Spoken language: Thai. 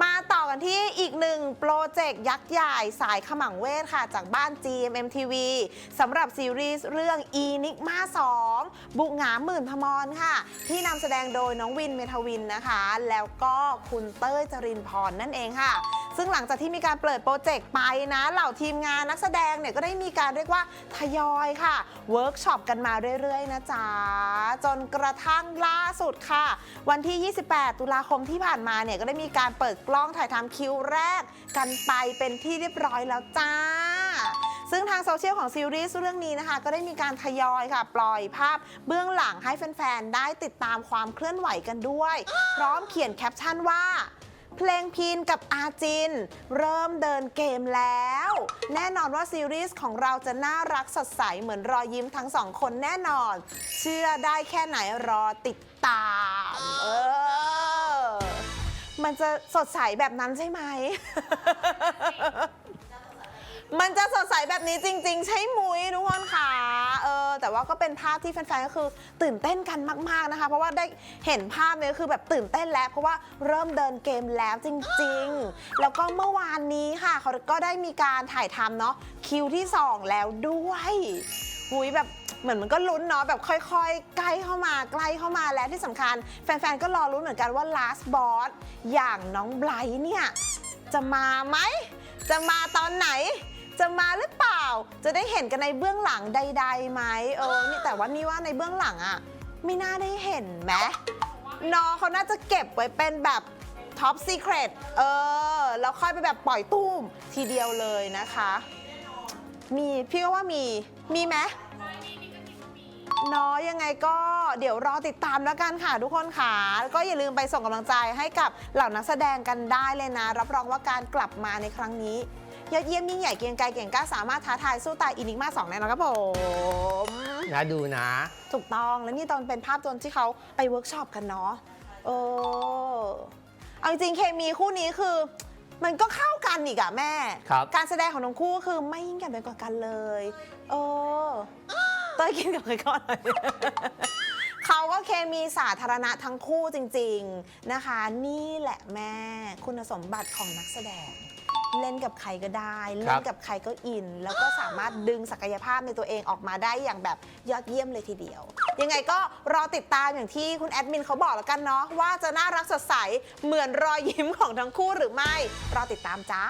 มาต่อกันที่อีกหนึ่งโปรเจกต์ยักษ์ใหญ่สายขมังเวทค่ะ จากบ้าน GMMTV สำหรับซีรีส์เรื่อง Enigma 2 บุกหงามหมื่นพมรค่ะ ที่นำแสดงโดยน้องวินเมทวินนะคะ แล้วก็คุณเต้ยจรินพรนั่นเองค่ะ ซึ่งหลังจากที่มีการเปิดโปรเจกต์ไปนะเหล่าทีมงานนักแสดงเนี่ยก็ได้มีการเรียกว่าทยอยค่ะเวิร์กช็อปกันมาเรื่อยๆนะจ๊ะจนกระทั่งล่าสุดค่ะ วันที่ 28 ตุลาคมที่ผ่านมาเนี่ยก็ได้มีการเปิดกล้องถ่ายทำคิวแรกกันไปเป็นที่เรียบร้อยแล้วจ้าซึ่งทางโซเชียลของซีรีส์เรื่องนี้นะคะ ก็ได้มีการทยอยค่ะ ปล่อยภาพเบื้องหลังให้แฟน ๆ ได้ติดตามความเคลื่อนไหวกันด้วย พร้อมเขียนแคปชั่นว่า เพลงพีนกับอาจิน เริ่มเดินเกมแล้ว แน่นอนว่าซีรีส์ของเราจะน่ารักสดใสเหมือนรอยยิ้มทั้งสองคนแน่นอน เชื่อได้แค่ไหนรอติดตาม เออ มันจะสดใสแบบนั้นใช่ไหม มันจะสดใสแบบนี้จริง ๆ ใช่มุ้ยทุกคนค่ะเออ แต่ว่าก็เป็นภาพที่แฟนๆก็คือตื่นเต้นกันมากๆนะคะ เพราะว่าได้เห็นภาพเนี่ยคือแบบตื่นเต้นแล้ว เพราะว่าเริ่มเดินเกมแล้วจริง ๆ แล้วก็เมื่อวานนี้ค่ะเขาก็ได้มีการถ่ายทำเนาะคิวที่ 2 แล้วด้วยหุยแบบเหมือนมันก็ลุ้นเนาะแบบค่อยๆ ใกล้เข้ามาใกล้เข้ามาและที่สำคัญ แฟนๆ ก็รอลุ้นเหมือนกันว่า last boss อย่างน้องไบรท์เนี่ย จะมาไหม จะมาตอนไหน จะมาหรือเปล่า จะได้เห็นกันในเบื้องหลังใดๆไหมเออนี่แต่ว่านี่ว่าในเบื้องหลังอะไม่น่าได้เห็นไหมนอเขาน่าจะเก็บไว้เป็นแบบท็อปซีเครตเออ แล้วค่อยไปแบบปล่อยตุ้มทีเดียวเลยนะคะ มีพี่ก็ว่ามีมีไหมนาะยังไงก็เดี๋ยวรอติดตามแล้วกันค่ะทุกคนค่ะแล้วก็อย่าลืมไปส่งกำลังใจให้กับเหล่านักแสดงกันได้เลยนะ รับรองว่าการกลับมาในครั้งนี้ ยอดเยี่ยมยิ่งใหญ่เกรียงไกรเก่งกล้าสามารถท้าทายสู้ตายอินิกมาสองแน่นอนครับผมนะดูนะ ถูกต้องแล้วนี่ตอนเป็นภาพตอนที่เขาไปเวิร์กช็อปกันเนาะเออเอาจริงๆเคมีคู่นี้คือ มันก็เข้ากันอีกอะแม่ ครับ การแสดงของทั้งคู่คือไม่ยิ่งกันไปกว่ากันเลยเออเต้ยกินกับใครก่อนหน่อย เขาก็เคมีสาธารณะทั้งคู่จริง ๆนะคะ นี่แหละแม่คุณสมบัติของนักแสดง เล่นกับใครก็ได้ เล่นกับใครก็อิน แล้วก็สามารถดึงศักยภาพในตัวเองออกมาได้อย่างแบบยอดเยี่ยมเลยทีเดียว ยังไงก็รอติดตามอย่างที่คุณแอดมินเขาบอกแล้วกันเนาะว่าจะน่ารักสดใสเหมือนรอยยิ้มของทั้งคู่หรือไม่ รอติดตามจ้า